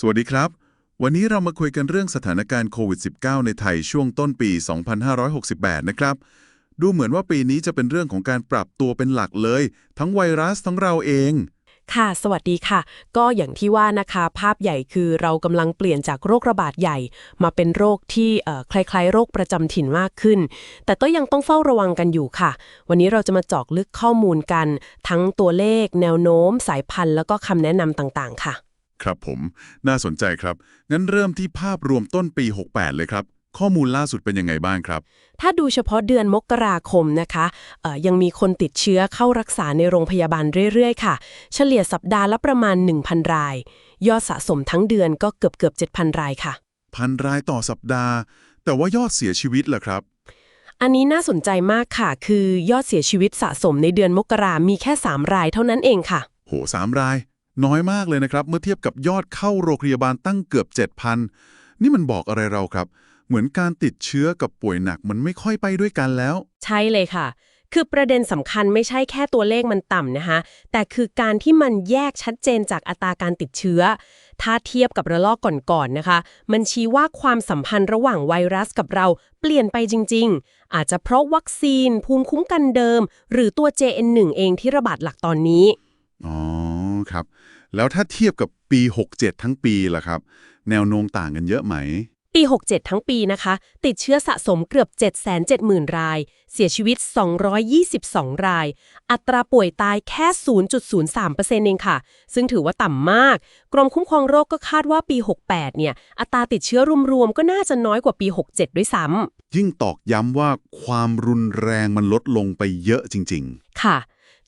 สวัสดีครับ วันนี้เรามาคุยกันเรื่องสถานการณ์โควิด -19 ในไทยช่วงต้นปี 2568 นะครับ ดูเหมือนว่าปีนี้จะเป็นเรื่องของการปรับตัวเป็นหลักเลย ทั้งไวรัสทั้งเราเอง ค่ะ สวัสดีค่ะ ก็อย่างที่ว่านะคะ ภาพใหญ่คือเรากำลังเปลี่ยนจากโรคระบาดใหญ่ มาเป็นโรคที่เอ่อคล้ายๆ โรคประจำถิ่นมากขึ้น แต่ก็ยังต้องเฝ้าระวังกันอยู่ค่ะ วันนี้เราจะมาเจอกลึกข้อมูลกัน ทั้งตัวเลข แนวโน้ม สายพันธุ์แล้วก็คำแนะนำต่างๆ ค่ะ ครับผม น่าสนใจครับ งั้นเริ่มที่ภาพรวมต้นปี 68 เลยครับ ข้อมูลล่าสุดเป็นยังไงบ้างครับ ถ้าดูเฉพาะเดือนมกราคมนะคะเอ่อยังมีคนติดเชื้อเข้ารักษาในโรงพยาบาลเรื่อยๆ ค่ะ เฉลี่ยสัปดาห์ละประมาณ 1,000 ราย ยอดสะสมทั้งเดือนก็เกือบเกือบๆ7,000 รายค่ะ พันรายต่อสัปดาห์ แต่ว่ายอดเสียชีวิตล่ะครับอันนี้น่าสนใจมากค่ะ คือยอดเสียชีวิตสะสมในเดือนมกรามีแค่ 3 รายเท่านั้นเองค่ะ โหสามราย น้อยมากเลยนะครับ เมื่อเทียบกับยอดเข้าโรงพยาบาลตั้งเกือบ 7,000 นี่มันบอกอะไรเราครับ เหมือนการติดเชื้อกับป่วยหนักมันไม่ค่อยไปด้วยกันแล้ว ใช่เลยค่ะ คือประเด็นสำคัญไม่ใช่แค่ตัวเลขมันต่ำนะคะ แต่คือการที่มันแยกชัดเจนจากอัตราการติดเชื้อ ถ้าเทียบกับระลอกก่อนๆนะคะ มันชี้ว่าความสัมพันธ์ระหว่างไวรัสกับเราเปลี่ยนไปจริง ๆ อาจจะเพราะวัคซีน ภูมิคุ้มกันเดิม หรือตัว JN1 เองที่ระบาดหลักตอนนี้อ๋อ ครับ แล้วถ้าเทียบกับปี 67 ทั้งปีล่ะครับ แนวโน้มต่างกันเยอะไหม ปี 67 ทั้งปีนะคะ ติดเชื้อสะสมเกือบ 770,000 ราย เสียชีวิต 222 ราย อัตราป่วยตายแค่ 0.03%เองค่ะ ซึ่งถือว่าต่ำมาก กรมคุ้มครองโรคก็คาดว่าปี 68 เนี่ย อัตราติดเชื้อรวมๆ ก็น่าจะน้อยกว่าปี 67 ด้วยซ้ำยิ่งตอกย้ำว่าความรุนแรงมันลดลงไปเยอะจริงค่ะ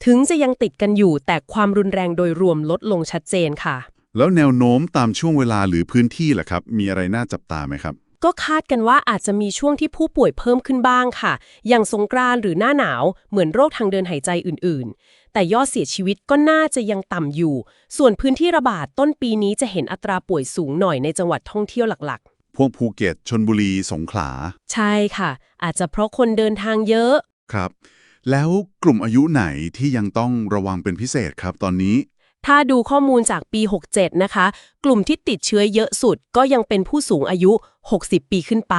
ถึงจะยังติดกันอยู่แต่ความรุนแรงโดยรวมลดลงชัดเจนค่ะๆแล้วแนวโน้มตามช่วงเวลาหรือพื้นที่ล่ะครับ มีอะไรน่าจับตาไหมครับ ก็คาดกันว่าอาจจะมีช่วงที่ผู้ป่วยเพิ่มขึ้นบ้างค่ะ อย่างสงกรานต์หรือหน้าหนาว เหมือนโรคทางเดินหายใจอื่น ๆ แต่ยอดเสียชีวิตก็น่าจะยังต่ำอยู่ ส่วนพื้นที่ระบาดต้นปีนี้จะเห็นอัตราป่วยสูงหน่อยในจังหวัดท่องเที่ยวหลักพวกภูเก็ตชนบุรี สงขลาๆใช่ค่ะ อาจจะเพราะคนเดินทางเยอะ ครับ แล้วกลุ่มอายุไหนที่ยังต้องระวังเป็นพิเศษครับตอนนี้ ถ้าดูข้อมูลจากปี 67 นะคะ กลุ่มที่ติดเชื้อเยอะสุดก็ยังเป็นผู้สูงอายุ 60 ปีขึ้นไป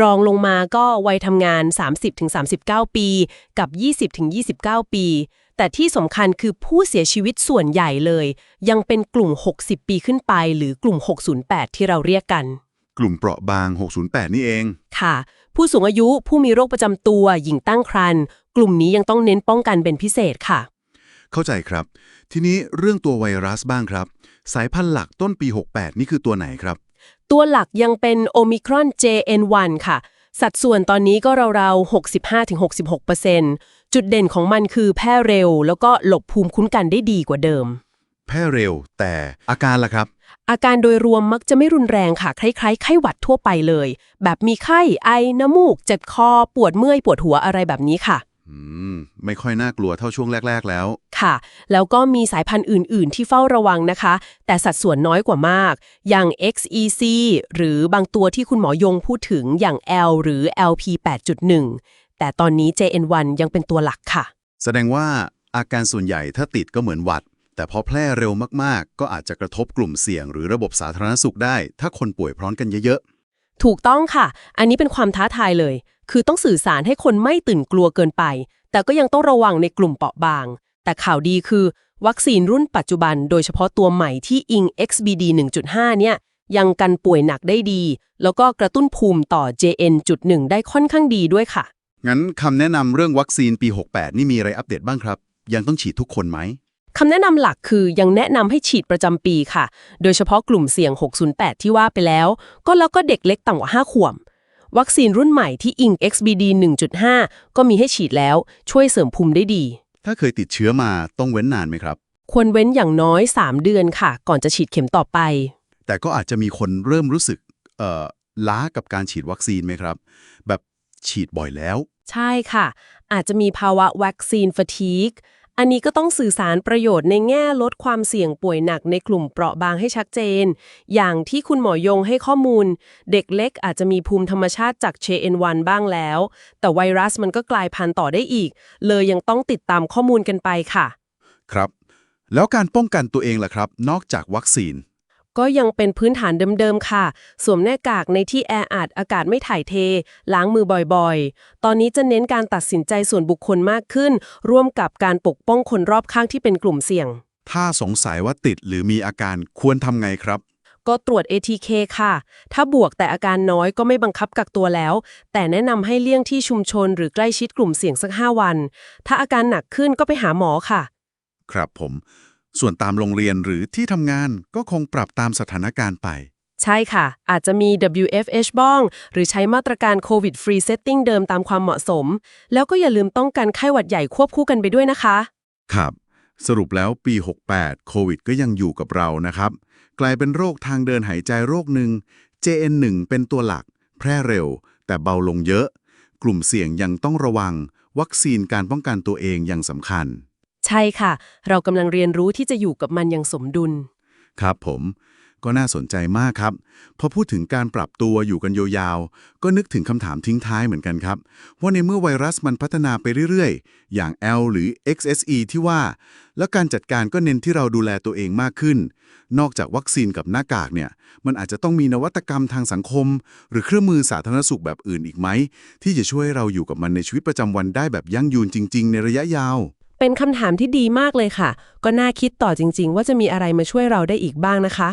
รองลงมาก็วัยทำงาน 30-39 ปี กับ 20-29 ปี แต่ที่สำคัญคือผู้เสียชีวิตส่วนใหญ่เลย ยังเป็นกลุ่ม 60 ปีขึ้นไป หรือกลุ่ม 608 ที่เราเรียกกัน กลุ่มเปราะบาง 608 นี่เอง ค่ะ ผู้สูงอายุผู้มีโรคประจำตัว หญิงตั้งครรภ์กลุ่มนี้ยังต้องเน้นป้องกันเป็นพิเศษค่ะ เข้าใจครับ ทีนี้เรื่องตัวไวรัสบ้างครับ สายพันธุ์หลักต้นปี 68 นี่คือตัวไหนครับ ตัวหลักยังเป็นโอมิครอน JN1 ค่ะ สัดส่วนตอนนี้ก็ราวๆ65-66%จุดเด่นของมันคือแพร่เร็ว แล้วก็หลบภูมิคุ้นกันได้ดีกว่าเดิม แพร่เร็ว แต่อาการล่ะครับ อาการโดยรวมมักจะไม่รุนแรงค่ะ คล้ายๆ ไข้หวัดทั่วไปเลย แบบมีไข้ ไอ น้ำมูก เจ็บคอ ปวดเมื่อย ปวดหัวอะไรแบบนี้ค่ะ อืม ไม่ค่อยน่ากลัวเท่าช่วงแรก ๆ แล้ว ค่ะ แล้วก็มีสายพันธุ์อื่น ๆ ที่เฝ้าระวังนะคะ แต่สัดส่วนน้อยกว่ามาก อย่าง XEC หรือบางตัวที่คุณหมอยงพูดถึงอย่าง L หรือ LP 8.1 แต่ตอนนี้ JN1 ยังเป็นตัวหลักค่ะ แสดงว่าอาการส่วนใหญ่ถ้าติดก็เหมือนหวัด แต่พอแพร่เร็วมากๆ ก็อาจจะกระทบกลุ่มเสี่ยงหรือระบบสาธารณสุขได้ ถ้าคนป่วยพร้อมกันเยอะถูกต้องค่ะ อันนี้เป็นความท้าทายเลย คือต้องสื่อสารให้คนไม่ตื่นกลัวเกินไป แต่ก็ยังต้องระวังในกลุ่มเปราะบาง แต่ข่าวดีคือ วัคซีนรุ่นปัจจุบัน โดยเฉพาะตัวใหม่ที่อิง XBD 1.5 เนี่ย ยังกันป่วยหนักได้ดี แล้วก็กระตุ้นภูมิต่อ JN.1 ได้ค่อนข้างดีด้วยค่ะๆงั้นคำแนะนำเรื่องวัคซีนปี 68 นี่มีอะไรอัปเดตบ้างครับ ยังต้องฉีดทุกคนไหม คำแนะนำหลักคือยังแนะนำให้ฉีดประจำปีค่ะ โดยเฉพาะกลุ่มเสี่ยง 608 ที่ว่าไปแล้ว ก็แล้วก็เด็กเล็กต่ำกว่า 5 ขวบวัคซีนรุ่นใหม่ที่อิง XBD 1.5 ก็มีให้ฉีดแล้วช่วยเสริมภูมิได้ดี ถ้าเคยติดเชื้อมาต้องเว้นนานไหมครับ ควรเว้นอย่างน้อย 3 เดือนค่ะ ก่อนจะฉีดเข็มต่อไป แต่ก็อาจจะมีคนเริ่มรู้สึกเอ่อล้ากับการฉีดวัคซีนไหมครับ แบบฉีดบ่อยแล้ว ใช่ค่ะ อาจจะมีภาวะวัคซีนฟ a ทีก อันนี้ก็ต้องสื่อสารประโยชน์ในแง่ลดความเสี่ยงป่วยหนักในกลุ่มเปราะบางให้ชัดเจน อย่างที่คุณหมอยงให้ข้อมูล เด็กเล็กอาจจะมีภูมิธรรมชาติจากเชนวันบ้างแล้ว แต่ไวรัสมันก็กลายพันธุ์ต่อได้อีก เลยยังต้องติดตามข้อมูลกันไปค่ะ ครับ แล้วการป้องกันตัวเองล่ะครับ นอกจากวัคซีน ก็ยังเป็นพื้นฐานเดิมๆค่ะ สวมหน้ากากในที่แออัดอากาศไม่ถ่ายเท ล้างมือบ่อยๆ ตอนนี้จะเน้นการตัดสินใจส่วนบุคคลมากขึ้น ร่วมกับการปกป้องคนรอบข้างที่เป็นกลุ่มเสี่ยง ถ้าสงสัยว่าติดหรือมีอาการควรทำไงครับก็ตรวจ ATK ค่ะ ถ้าบวกแต่อาการน้อยก็ไม่บังคับกักตัวแล้ว แต่แนะนำให้เลี่ยงที่ชุมชนหรือใกล้ชิดกลุ่มเสี่ยงสัก 5 วัน ถ้าอาการหนักขึ้นก็ไปหาหมอค่ะ ครับผม ส่วนตามโรงเรียนหรือที่ทำงานก็คงปรับตามสถานการณ์ไป ใช่ค่ะ อาจจะมี WFH บ้องหรือใช้มาตรการ COVID Free Setting เดิมตามความเหมาะสม แล้วก็อย่าลืมป้องกันไข้หวัดใหญ่ควบคู่กันไปด้วยนะคะ ครับ สรุปแล้วปี 68 โควิดก็ยังอยู่กับเรานะครับ กลายเป็นโรคทางเดินหายใจโรคหนึ่ง JN1 เป็นตัวหลัก แพร่เร็ว แต่เบาลงเยอะ กลุ่มเสี่ยงยังต้องระวัง วัคซีนการป้องกันตัวเองยังสำคัญ ใช่ค่ะ เรากำลังเรียนรู้ที่จะอยู่กับมันอย่างสมดุล ครับผมก็น่าสนใจมากครับ พอพูดถึงการปรับตัวอยู่กันยาวๆ ก็นึกถึงคำถามทิ้งท้ายเหมือนกันครับ ว่าในเมื่อไวรัสมันพัฒนาไปเรื่อยๆ อย่าง L หรือ XSE ที่ว่า แล้วการจัดการก็เน้นที่เราดูแลตัวเองมากขึ้น นอกจากวัคซีนกับหน้ากากเนี่ย มันอาจจะต้องมีนวัตกรรมทางสังคม หรือเครื่องมือสาธารณสุขแบบอื่นอีกไหม ที่จะช่วยเราอยู่กับมันในชีวิตประจำวันได้แบบยั่งยืนจริง ๆ ในระยะยาว เป็นคำถามที่ดีมากเลยค่ะ ก็น่าคิดต่อจริง ๆ ว่าจะมีอะไรมาช่วยเราได้อีกบ้างนะคะ